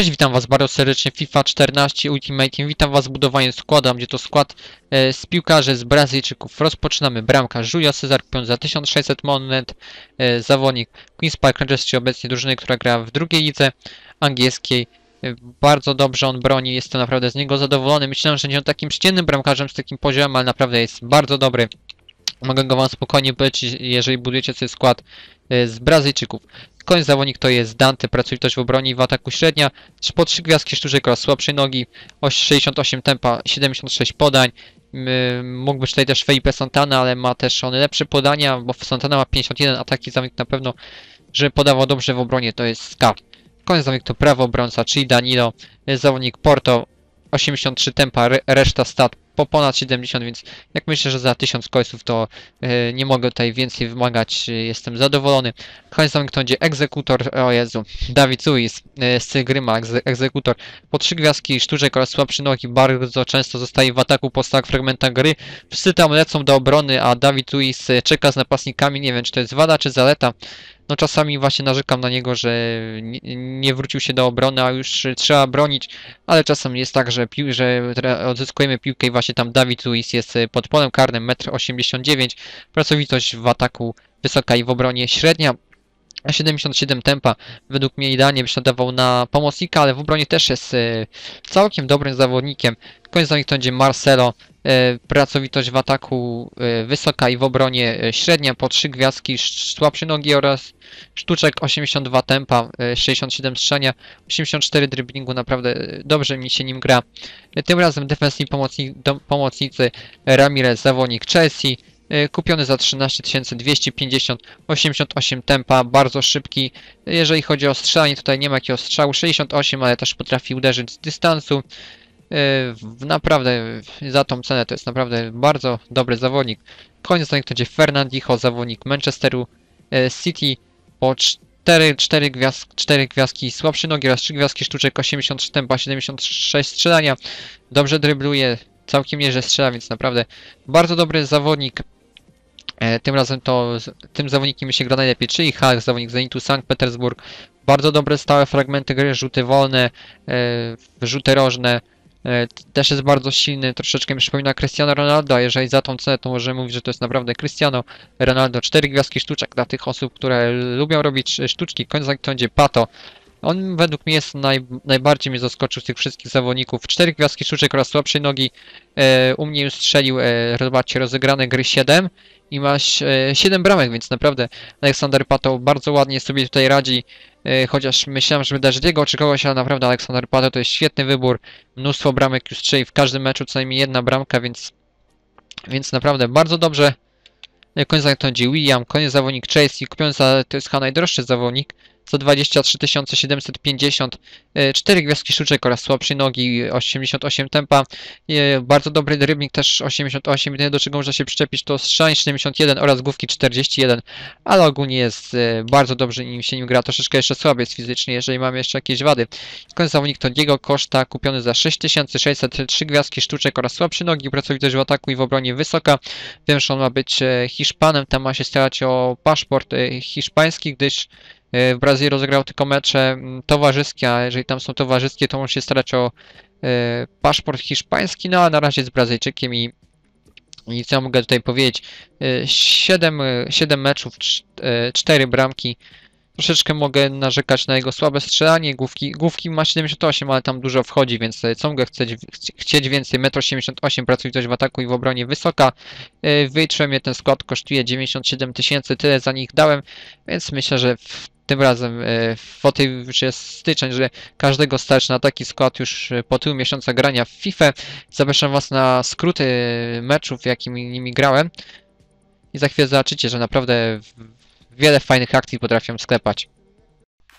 Cześć, witam was bardzo serdecznie FIFA 14 Ultimate. Witam was w budowaniu składu, gdzie to skład e, z piłkarzy z Brazylijczyków. Rozpoczynamy bramka Julio Cezar kupiony za 1600 monet, e, zawodnik Queen's Park Rangers, czyli obecnie drużyny, która gra w drugiej lidze angielskiej. E, bardzo dobrze on broni, jestem naprawdę z niego zadowolony. Myślałem, że nie on takim przeciętnym bramkarzem z takim poziomem, ale naprawdę jest bardzo dobry. Mogę go wam spokojnie polecić, jeżeli budujecie sobie skład e, z Brazylijczyków. Kolejny zawodnik to jest Dante, pracowitość w obronie i w ataku średnia, po 3 gwiazdki sztuczek oraz słabszej nogi, oś 68 tempa, 76 podań. M- Mógłby tutaj też Felipe Santana, ale ma też on lepsze podania, bo Santana ma 51 ataki, zawodnik na pewno, że podawał dobrze w obronie, to jest Ska. Kolejny zawodnik to prawo obrońca, czyli Danilo, zawodnik Porto, 83 tempa, re- reszta stat po ponad 70, więc jak myślę, że za 1000 końców to e, nie mogę tutaj więcej wymagać, e, jestem zadowolony. Kolejny zawodnik to będzie egzekutor, o Jezu, Dawid Luiz e, z Gryma, egze, egzekutor. Po trzy gwiazdki sztuczek oraz słabszy nogi bardzo często zostaje w ataku po stałych fragmentach gry. Wszyscy tam lecą do obrony, a Dawid e, czeka z napastnikami, nie wiem czy to jest wada czy zaleta. No czasami właśnie narzekam na niego, że nie, wrócił się do obrony, a już trzeba bronić, ale czasem jest tak, że, że odzyskujemy piłkę i właśnie tam Dawid Luiz jest e, pod polem karnym 1,89 m, pracowitość w ataku wysoka i w obronie średnia. A 77 tempa według mnie idealnie by się nadawał na pomocnika, ale w obronie też jest e, całkiem dobrym zawodnikiem. Koniec za nich to będzie Marcelo. E, pracowitość w ataku e, wysoka i w obronie e, średnia po 3 gwiazdki, sz- słabsze nogi oraz sztuczek 82 tempa, e, 67 strzelania, 84 driblingu, naprawdę dobrze mi się nim gra. Tym razem defensywni pomocni, pomocnicy Ramirez, zawodnik Chelsea, kupiony za 13 250, 88 tempa, bardzo szybki. Jeżeli chodzi o strzelanie, tutaj nie ma jakiego strzału, 68, ale też potrafi uderzyć z dystansu. E, Naprawdę za tą cenę to jest naprawdę bardzo dobry zawodnik. Koniec to będzie Fernandinho, zawodnik Manchesteru e, City po 4, 4, gwiazd, 4 gwiazdki słabsze nogi oraz 3 gwiazdki sztuczek 83 tempa, 76 strzelania. Dobrze drybluje, całkiem nieźle strzela, więc naprawdę bardzo dobry zawodnik. E, tym razem to tym zawodnikiem się gra najlepiej, czyli Hulk, zawodnik Zenitu Sankt Petersburg. Bardzo dobre stałe fragmenty gry, rzuty wolne, rzuty rożne. E, też jest bardzo silny, troszeczkę mi przypomina Cristiano Ronaldo, a jeżeli za tą cenę to możemy mówić, że to jest naprawdę Cristiano Ronaldo. 4 gwiazdki sztuczek dla tych osób, które lubią robić sztuczki. To będzie Pato. On według mnie jest naj, najbardziej mnie zaskoczył z tych wszystkich zawodników. 4 gwiazdki sztuczek oraz słabszej nogi. E, u mnie już strzelił, e, zobaczcie, rozegrane gry 7 i ma e, 7 bramek, więc naprawdę Aleksander Pato bardzo ładnie sobie tutaj radzi. E, chociaż myślałem, że wydarzy jego czy kogoś, ale naprawdę Aleksander Pato to jest świetny wybór. Mnóstwo bramek już strzeli w każdym meczu, co najmniej jedna bramka, więc, więc naprawdę bardzo dobrze. E, Koniec będzie William, koniec zawodnik Chelsea, kupiony za, to jest chyba najdroższy zawodnik, za 23 750, 4 gwiazdki sztuczek oraz słabszej nogi, 88 tempa, e, bardzo dobry dribbling też 88, jedyne do czego można się przyczepić to strzelanie 71 oraz główki 41, ale ogólnie jest e, bardzo dobrze nim się nim gra, troszeczkę jeszcze słaby jest fizycznie, jeżeli mamy jeszcze jakieś wady. Koniec zawodnik to Diego Costa, kupiony za 6600, 3 gwiazdki sztuczek oraz słabsze nogi, pracowitość w ataku i w obronie wysoka. Wiem, że on ma być e, Hiszpanem, tam ma się starać o paszport hiszpański, gdyż w Brazylii rozegrał tylko mecze towarzyskie, a jeżeli tam są towarzyskie, to musi się starać o e, paszport hiszpański, no a na razie z Brazylijczykiem i i co mogę tutaj powiedzieć? 7, 7 meczów, 4 bramki. Troszeczkę mogę narzekać na jego słabe strzelanie. Główki, główki ma 78, ale tam dużo wchodzi, więc e, co mogę chcieć, chcieć więcej? 1,88 m, pracowitość w ataku i w obronie wysoka. E, Wyliczyłem je, ten skład kosztuje 97 tysięcy, tyle za nich dałem, więc myślę, że w, tym razem e, w tej jest styczeń, że każdego stać na taki skład już e, po tylu miesiąca grania w FIFA. Zapraszam Was na skróty meczów, jakimi nimi grałem. I za chwilę zobaczycie, że naprawdę wiele fajnych akcji potrafią sklepać.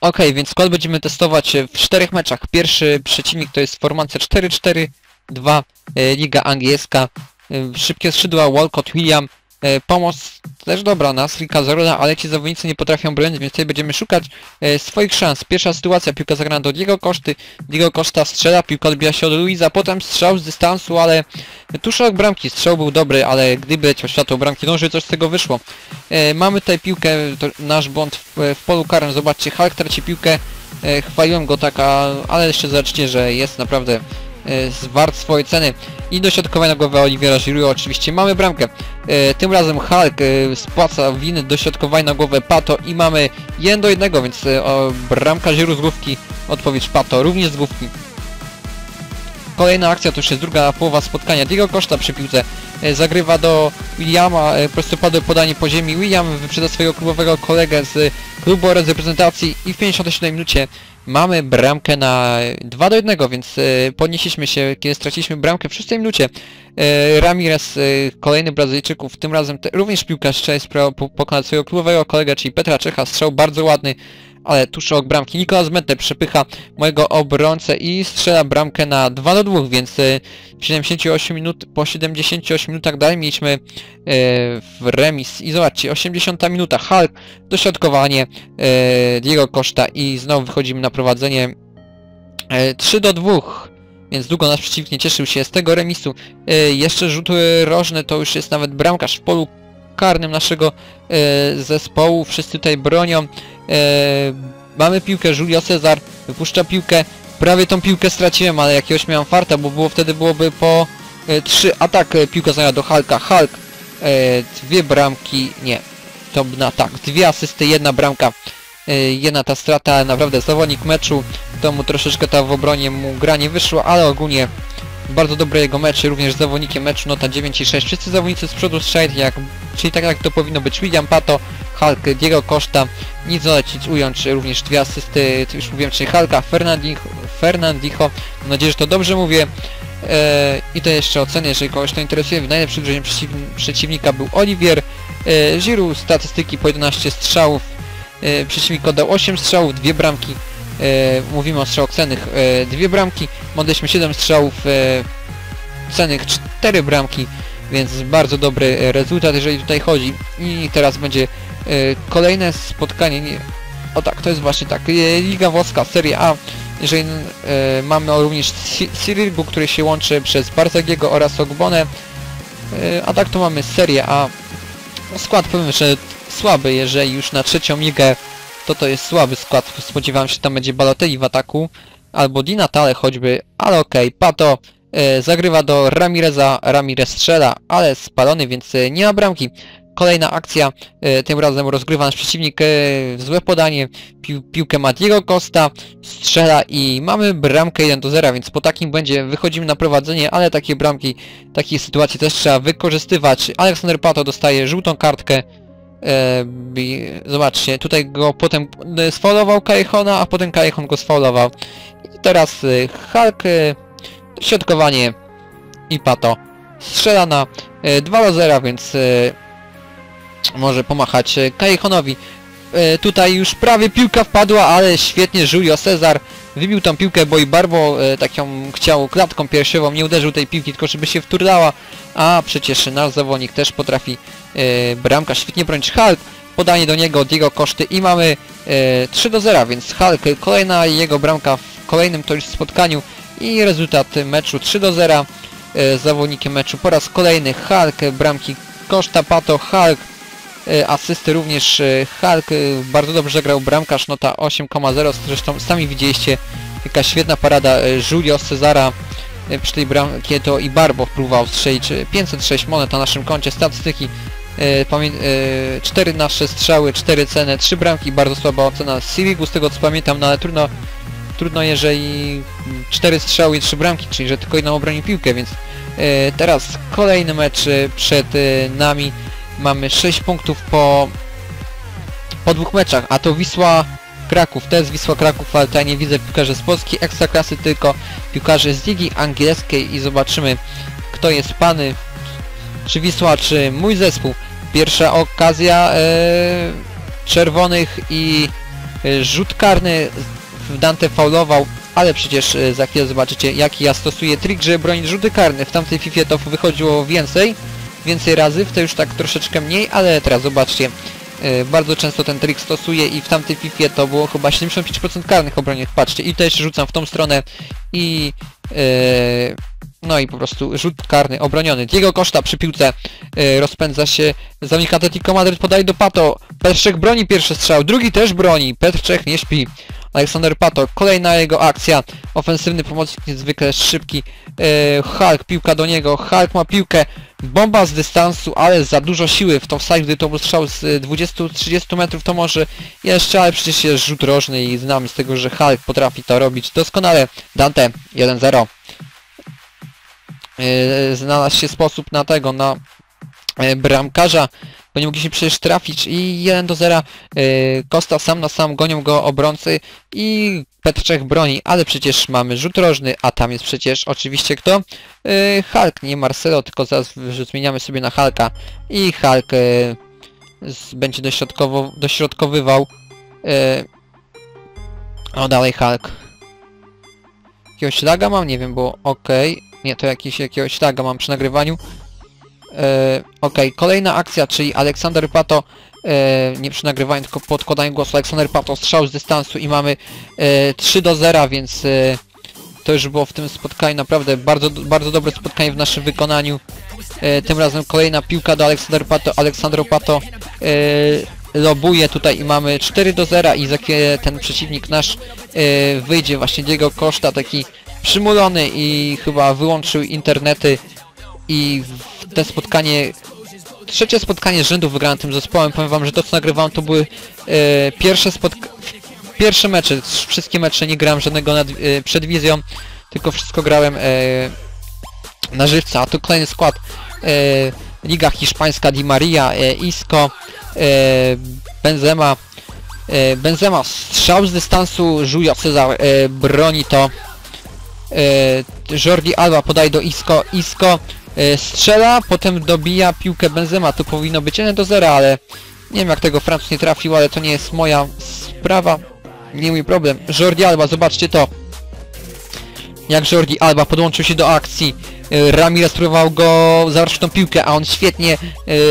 Ok, więc skład będziemy testować w czterech meczach. Pierwszy przeciwnik to jest formacja 4-4-2, e, Liga Angielska. E, Szybkie skrzydła Walcott, William, E, pomoc też dobra nas, Rika Zaroda, ale ci zawodnicy nie potrafią bronić, więc tutaj będziemy szukać e, swoich szans. Pierwsza sytuacja, piłka zagrana do Diego Koszty, Diego Koszta strzela, piłka odbija się od Luiza, potem strzał z dystansu, ale tuż obok bramki, strzał był dobry, ale gdyby leciał światło bramki, no, żeby coś z tego wyszło. E, mamy tutaj piłkę, nasz błąd w, w polu karnym, zobaczcie, Hulk traci piłkę, e, chwaliłem go taka, ale jeszcze zobaczcie, że jest naprawdę e, wart swojej ceny. I dośrodkowanie na głowę Oliwiera Giroud oczywiście mamy bramkę. E, tym razem Hulk e, spłaca winy dośrodkowania na głowę Pato i mamy 1 do 1, więc e, bramka Giroud z główki, odpowiedź Pato również z główki. Kolejna akcja to już jest druga połowa spotkania. Diego Costa przy piłce zagrywa do Williama, prostopadłe podanie po ziemi. William wyprzedza swojego klubowego kolegę z klubu reprezentacji i w 57 minucie mamy bramkę na 2 do 1, więc e, podnieśliśmy się, kiedy straciliśmy bramkę w 6 minucie. E, Ramirez, e, kolejny Brazylijczyków, tym razem również piłkarz Chase pokonał swojego klubowego kolegę, czyli Petra Czecha, strzał bardzo ładny, ale tuż obok bramki. Nikolas Mente przepycha mojego obrońcę i strzela bramkę na 2 do 2, więc e, w 78 minut, po 78 minutach dalej mieliśmy e, w remis. I zobaczcie, 80 minuta, Hulk, dośrodkowanie e, Diego Costa i znowu wychodzimy na prowadzenie e, 3 do 2. Więc długo nasz przeciwnik nie cieszył się z tego remisu. E, jeszcze rzut rożny to już jest nawet bramkarz w polu karnym naszego e, zespołu. Wszyscy tutaj bronią. E, mamy piłkę, Julio Cezar wypuszcza piłkę. Prawie tą piłkę straciłem, ale jakiegoś miałem farta, bo było wtedy byłoby po e, 3 atak. Piłka znajęła do Hulka. Hulk e, dwie bramki, nie, to na tak, dwie asysty, jedna bramka. E, jedna ta strata, naprawdę zawodnik meczu, to mu troszeczkę ta w obronie mu gra nie wyszło, ale ogólnie bardzo dobre jego mecze, również zawodnikiem meczu nota 9,6. Wszyscy zawodnicy z przodu strzeli, jak, czyli tak jak to powinno być. William Pato, Hulk, Diego Costa, nic dodać, nic ująć, również dwie asysty, już mówiłem, czyli Hulka, Fernandinho, Fernandinho, mam nadzieję, że to dobrze mówię. E, I to jeszcze oceny, jeżeli kogoś to interesuje. W najlepszym drużynie przeciw, przeciwnika był Olivier. E, Giroud statystyki po 11 strzałów. E, przeciwnik oddał 8 strzałów, dwie bramki. E, mówimy o strzałach cennych. E, dwie bramki. Oddaliśmy 7 strzałów e, cennych, 4 bramki. Więc bardzo dobry e, rezultat, jeżeli tutaj chodzi. I teraz będzie e, kolejne spotkanie. Nie, o tak, to jest właśnie tak. E, Liga Włoska, Serie A. Jeżeli e, mamy również Si- Cyrilgu, który się łączy przez Barzagiego oraz Ogbonę. E, a tak to mamy Serie A. Skład powiem, że słaby, jeżeli już na trzecią ligę to to jest słaby skład. Spodziewałem się, że tam będzie Balotelli w ataku. Albo Di Natale choćby, ale okej. Pato e, zagrywa do Ramireza, Ramirez strzela, ale spalony, więc e, nie ma bramki. Kolejna akcja, e, tym razem rozgrywa nasz przeciwnik e, złe podanie, Pił, piłkę ma Diego Costa, strzela i mamy bramkę 1 do 0, więc po takim będzie wychodzimy na prowadzenie, ale takie bramki, takie sytuacje też trzeba wykorzystywać. Aleksander Pato dostaje żółtą kartkę, zobaczcie, tutaj go potem e, sfaulował Kajechona, a potem Kajechon go sfaulował. I teraz e, Hulk, e, środkowanie i Pato strzela na e, 2 do 0, więc może pomachać Kajechonowi. Tutaj już prawie piłka wpadła, ale świetnie Julio Cezar wybił tą piłkę, bo i Barbo e, tak ją chciał klatką piersiową, nie uderzył tej piłki, tylko żeby się wturlała, a przecież nasz zawodnik też potrafi bramka świetnie bronić Hulk, podanie do niego Diego Koszty i mamy e, 3 do 0, więc Hulk, e, kolejna jego bramka w kolejnym to już spotkaniu i rezultat meczu 3 do 0, e, zawodnikiem meczu po raz kolejny Hulk, e, bramki Koszta, Pato, Hulk, E, asysty również e, Hulk e, bardzo dobrze grał bramkarz nota 8,0 zresztą sami widzieliście jaka świetna parada e, Julio Cezara e, przy tej bramkie to i Barbo próbował strzelić e, 506 monet na naszym koncie statystyki e, pamię- e, 4 nasze strzały, 4 ceny, 3 bramki, bardzo słaba ocena Sirigu z tego co pamiętam, no ale trudno trudno jeżeli 4 strzały i 3 bramki, czyli że tylko jedną obronił piłkę, więc e, teraz kolejny mecz e, przed e, nami. Mamy 6 punktów po, po dwóch meczach, a to Wisła Kraków, to jest Wisła Kraków, ale tutaj nie widzę piłkarzy z Polski Ekstraklasy, tylko piłkarzy z Ligi Angielskiej i zobaczymy kto jest pany, czy Wisła, czy mój zespół. Pierwsza okazja e, czerwonych i e, rzut karny Dante faulował, ale przecież e, za chwilę zobaczycie jaki ja stosuję trik, żeby bronić rzuty karne. W tamtej FIFA to wychodziło więcej, więcej razy, w tej już tak troszeczkę mniej, ale teraz zobaczcie, e, bardzo często ten trik stosuję i w tamtej FIFA to było chyba 75% karnych obronionych, patrzcie, i też rzucam w tą stronę i... e, no i po prostu rzut karny obroniony. Diego Costa przy piłce e, rozpędza się. Zawodnik Atletico Madryt podaje do Pato. Petrzek broni pierwszy strzał, drugi też broni. Petrzek nie śpi. Aleksander Pato, kolejna jego akcja. Ofensywny pomocnik niezwykle szybki. E, Hulk, piłka do niego. Hulk ma piłkę. Bomba z dystansu, ale za dużo siły w to wsadził, gdy to był strzał z e, 20-30 metrów, to może jeszcze, ale przecież jest rzut rożny i znamy z tego, że Hulk potrafi to robić doskonale. Dante 1-0 e, znalazł się sposób na tego, na e, bramkarza, bo nie mogliśmy przecież trafić i 1 do 0 e, Kosta sam na sam gonią go obrońcy i Petrzech broni, ale przecież mamy rzut rożny, a tam jest przecież oczywiście kto? E, Hulk, nie Marcelo, tylko zaraz zmieniamy sobie na Hulka i Hulk e, będzie dośrodkowo, dośrodkowywał e, o dalej Hulk jakiegoś laga mam? Nie wiem, bo okej. Nie, to jakiś, jakiegoś laga mam przy nagrywaniu. E, okej, kolejna akcja, czyli Aleksander Pato, e, nie przy nagrywaniu, tylko po odkładaniu głosu, Aleksander Pato strzał z dystansu i mamy e, 3 do 0, więc e, to już było w tym spotkaniu naprawdę bardzo, bardzo dobre spotkanie w naszym wykonaniu. E, tym razem kolejna piłka do Aleksander Pato, Aleksandro Pato e, lobuje tutaj i mamy 4 do 0 i za ten przeciwnik nasz e, wyjdzie właśnie Diego Koszta, taki przymulony i chyba wyłączył internety i te spotkanie trzecie spotkanie rzędu wygrałem tym zespołem. Powiem wam, że to co nagrywałem to były e, pierwsze spotka pierwsze mecze, wszystkie mecze nie grałem żadnego nad, e, przed wizją, tylko wszystko grałem e, na żywca, a tu kolejny skład e, Liga Hiszpańska Di Maria, e, Isco, e, Benzema. E, Benzema strzał z dystansu, Julio Cezar e, broni to Jordi Alba podaje do Isco, Isco e, strzela, potem dobija piłkę Benzema, tu powinno być 1 do 0, ale nie wiem jak tego Francuz nie trafił, ale to nie jest moja sprawa, nie mój problem. Jordi Alba, zobaczcie to. Jak Jordi Alba podłączył się do akcji. E, Ramirez próbował go w tą piłkę, a on świetnie e,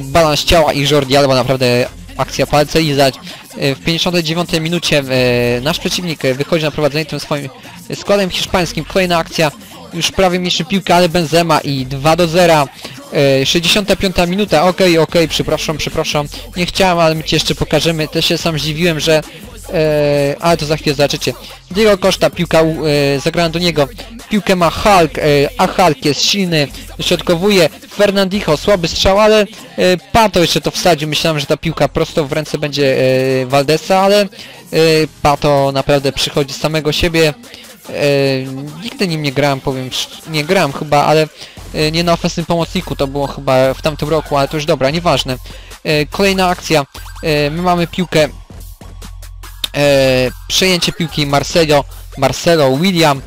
balans ciała i Jordi Alba naprawdę akcja palce lizać. E, W 59 minucie e, nasz przeciwnik e, wychodzi na prowadzenie tym swoim składem hiszpańskim. Kolejna akcja, już prawie mniejszy piłkę, ale Benzema i 2 do 0. E, 65 minuta, okej, okej, przepraszam, przepraszam. Nie chciałem, ale my ci jeszcze pokażemy. Też się sam zdziwiłem, że E, ale to za chwilę zobaczycie. Diego Costa, piłka e, zagrana do niego. Piłkę ma Hulk, e, a Hulk jest silny, środkowuje. Fernandinho, słaby strzał, ale e, Pato jeszcze to wsadził. Myślałem, że ta piłka prosto w ręce będzie e, Valdesa, ale e, Pato naprawdę przychodzi z samego siebie. E, nigdy nim nie grałem, powiem, nie grałem chyba, ale e, nie na ofensywnym pomocniku, to było chyba w tamtym roku, ale to już dobra, nieważne. E, kolejna akcja, e, my mamy piłkę przejęcie piłki Marcelo, Marcelo, William,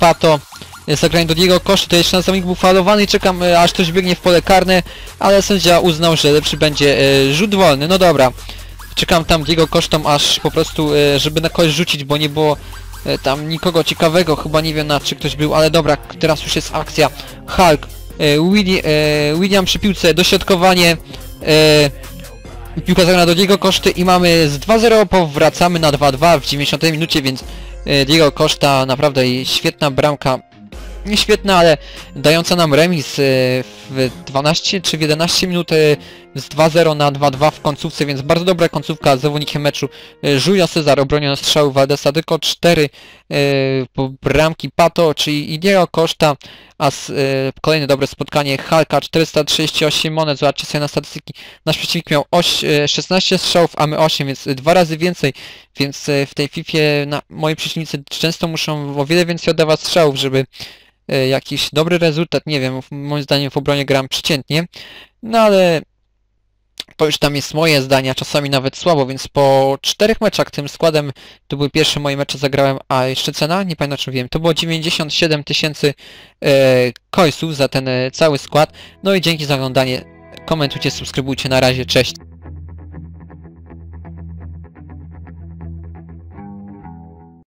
Pato, e, zagranie do Diego Koszy, to jeszcze na zawodnik był falowany i czekam e, aż ktoś biegnie w pole karne, ale sędzia uznał, że lepszy będzie e, rzut wolny, no dobra. Czekam tam Diego Kosztą aż po prostu, e, żeby na kogoś rzucić, bo nie było e, tam nikogo ciekawego, chyba nie wiem na czy ktoś był, ale dobra, teraz już jest akcja. Hulk, e, Willi, e, William przy piłce, dośrodkowanie, e, Piłka zagrana do Diego Koszty i mamy z 2-0 powracamy na 2-2 w 90 minucie, więc e, Diego Koszta naprawdę świetna bramka. Nie świetna, ale dająca nam remis e, w 12 czy w 11 minut z 2-0 na 2-2 w końcówce, więc bardzo dobra końcówka z zawodnikiem meczu. E, Julio Cezar obroniony strzał Valdesa, tylko 4 e, bramki Pato, czyli i Diego Koszta, a s, e, kolejne dobre spotkanie Halka 438 monet, zobaczcie sobie na statystyki. Nasz przeciwnik miał oś, e, 16 strzałów, a my 8, więc dwa razy więcej, więc w tej FIFA moi przeciwnicy często muszą o wiele więcej oddawać strzałów, żeby jakiś dobry rezultat, nie wiem, moim zdaniem w obronie gram przeciętnie, no ale to już tam jest moje zdanie, a czasami nawet słabo, więc po czterech meczach tym składem, to były pierwsze moje mecze, zagrałem, a jeszcze cena, nie pamiętam czy wiem, to było 97 tysięcy e, coinsów za ten e, cały skład, no i dzięki za oglądanie, komentujcie, subskrybujcie, na razie, cześć.